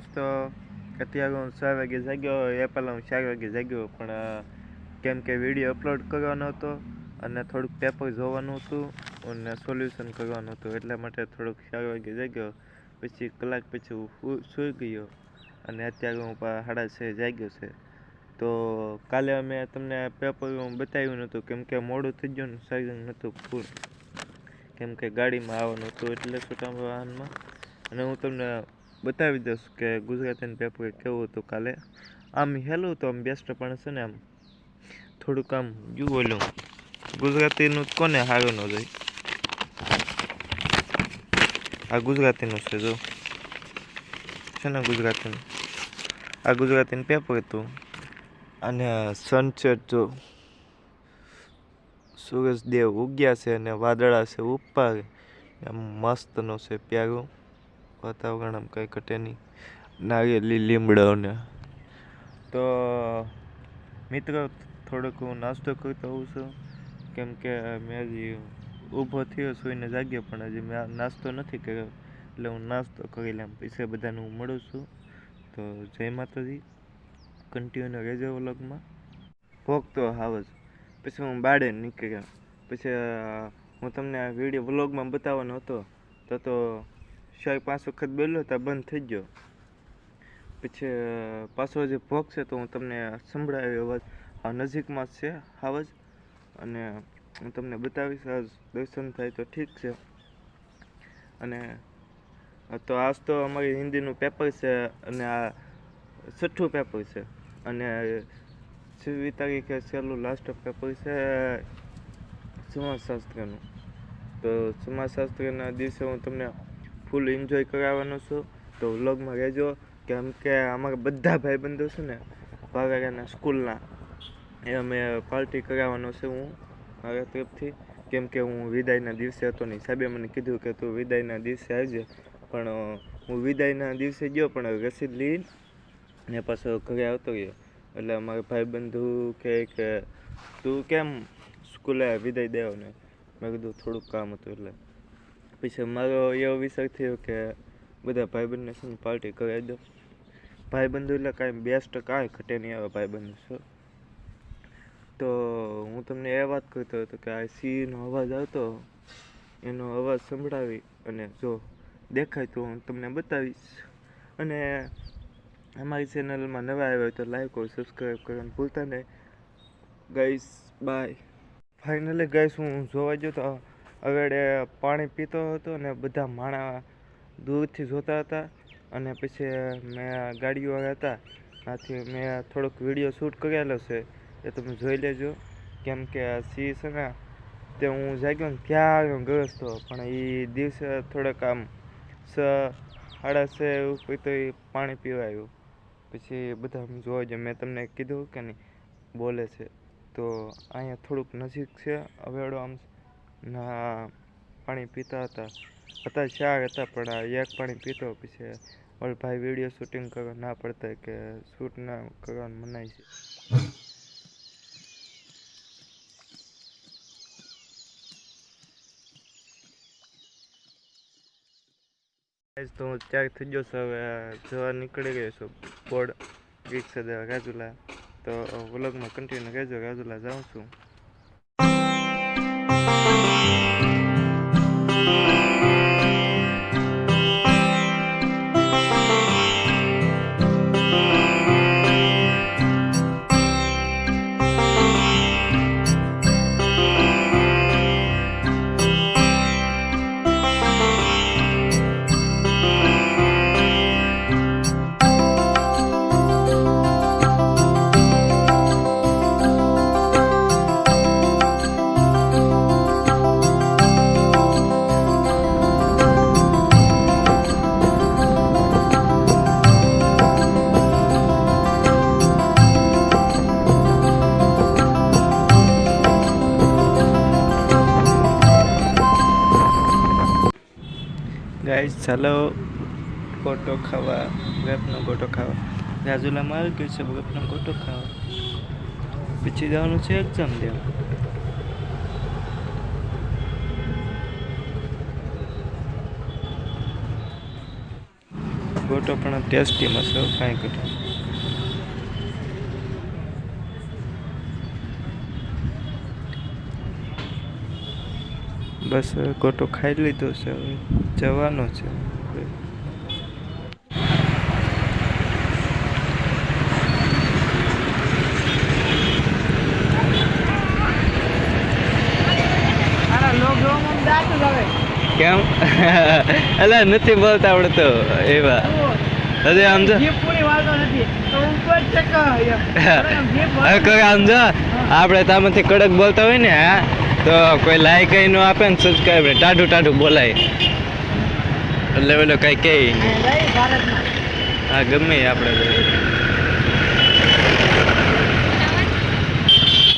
અત્યારે હું છ વાગે જાગ્યો એ પહેલાં હું ચાર વાગે જાગ્યો પણ કેમ કે વીડિયો અપલોડ કરવાનો હતો અને થોડુંક પેપર જોવાનું હતું અને સોલ્યુશન કરવાનું હતું. એટલા માટે થોડુંક ચાર વાગે જાગ્યો. પછી કલાક પછી હું સૂઈ ગયો અને અત્યારે હું સાડા છ જાગ્યો છે. તો, કાલે અમે તમને પેપર હું બતાવ્યું નહોતું કેમ કે મોડું થઈ ગયું ચાર્જિંગ નહોતું ફૂલ કેમ કે ગાડીમાં આવવાનું હતું એટલે છોટા વાહનમાં. અને હું તમને બતાવી દઈશ કે ગુજરાતીનું પેપર કેવું હતું કાલે. આમ હેલું તો આમ બેસ્ટ પણ છે ને આમ થોડુંક આમ જુઓ લઉં ગુજરાતીનું કોને સારું ન જોઈ આ ગુજરાતીનું છે જો. છે ને ગુજરાતીનું? આ ગુજરાતીનું પેપર હતું. અને સનસેટ જો. સૂરજદેવ ઉગ્યા છે અને વાદળા છે ઉપર. મસ્તનો છે પ્યારું. વાતાવરણ આમ કંઈ ઘટે નહીં. નાગેલી લીમડાઓને. તો, મિત્રો, થોડોક હું નાસ્તો કરતો હોઉં છું. કેમ કે મેં હજી ઊભો થયો સુઈને જાગ્યો, પણ હજી મેં નાસ્તો નથી કર્યો. એટલે હું નાસ્તો કરી લઉં પૈસા બધાને હું મળું છું. તો જય માતાજી. કન્ટિન્યુ રહેજો વ્લોગમાં. ભોગતો હાવજ પછી હું બાળે નીકળ્યા. પછી હું તમને આ વીડિયો વ્લોગમાં બતાવવાનો હતો. તો તો ચાર પાંચ વખત બોલ્યો તો બંધ થઈ ગયો. પછી પાછો જે ભોગ છે તો હું તમને સંભળાવ્યો અવાજ, આ નજીકમાં છે, હાવ અને હું તમને બતાવીશ, આજ દર્શન થાય તો ઠીક છે. અને તો આજ તો અમારી હિન્દીનું પેપર છે અને આ છઠ્ઠું પેપર છે. અને છવ્વીસ તારીખે છેલ્લું લાસ્ટ પેપર છે સમાજશાસ્ત્રનું. તો સમાજશાસ્ત્રના દિવસે હું તમને ફૂલ એન્જોય કરાવવાનો છું, તો વ્લોગમાં રહેજો. કેમ કે અમારા બધા ભાઈબંધો છે ને પાવેરાના સ્કૂલના, એ અમે પાર્ટી કરાવવાનો છે હું, મારા તરફથી. કેમ કે હું વિદાયના દિવસે હતો નહીં સાહેબે મને કીધું કે તું વિદાયના દિવસે આવજે. પણ હું વિદાયના દિવસે ગયો, પણ રસીદ લઈ ને પાછો ઘરે આવતો રહ્યો એટલે અમારા ભાઈબંધુ કહે કે, તું કેમ સ્કૂલે વિદાય દેવો ને મેં કીધું, થોડુંક કામ હતું એટલે. પછી મારો એવો વિચાર થયો કે બધા ભાઈબંધને છે ને પાર્ટી કરાવી દો ભાઈબંધો એટલે કાંઈ બેસ્ટ કાંઈ ઘટે નહીં આવે ભાઈબંધુ છે. તો હું તમને એ વાત કરતો હતો કે આ સિંહનો અવાજ આવતો, એનો અવાજ સંભળાવી અને જો દેખાય તો હું તમને બતાવીશ. અને અમારી ચેનલમાં નવા આવ્યા હોય તો લાઈક or સબસ્ક્રાઈબ કરવાનું ભૂલતા નહીં. ગાઈસ બાય ફાઇનલી ગાઈસ હું જોવા ગયો આગળ પાણી પીતો હતો ને બધા માણા દૂરથી જોતા હતા અને પછી મેં ગાડીઓ હતા આથી મેં થોડોક વીડિયો શૂટ કરેલો છે, એ તમે જોઈ લેજો. કેમ કે આ સિંહ છે ને, તે હું જાગ્યો ને ત્યાં તો પણ એ દિવસે થોડાક આમ સાડા છ એવું તો એ પાણી પીવા આવ્યું પછી બધા જોવા જોઈએ મેં તમને કીધું કે નહીં, બોલે છે. તો અહીંયા થોડુંક નજીક છે અવેડો આમ ના, પાણી પીતા હતા. હતા ચાર હતા, પણ એક પાણી પીતો પછી ઓલ ભાઈ વીડિયો શૂટિંગ કરવા ના પડતા કે શૂટ ના કરવાનું મનાય છે. તો હું ત્યાગ થઈ ગયો છું, હવે જવા નીકળી ગયો છું બોર્ડ રિક્ષા દેવા ગાજુલા તો વ્લોગમાં કન્ટિન્યુ રહેજો ગાજુલા જાઉં છું. ગાઈસ ચાલો ગોટો ખાવા વેપનો ગોટો ખાવા. રાજુલામાં આવી ગયું છે વેપનો ગોટો ખાવા. પછી જવાનું છે એક્ઝામ દેવા. ગોટો પણ ટેસ્ટી છે કાંઈ ઘટે બસ, ગોટો ખાઈ લીધો છે હવે. જવાનો છે. કેમ? અલા નથી બોલતા આવડતો એવા. અરે આમ જો આમ જો આપણે તામાંથી કડક બોલતા હોય ને હા તો કોઈ લાઈક ન નો આપે ને સબસ્ક્રાઈબ ટાઢું ટાઢું બોલાય. ઓલો કઈ કે હા ગમે આપણે.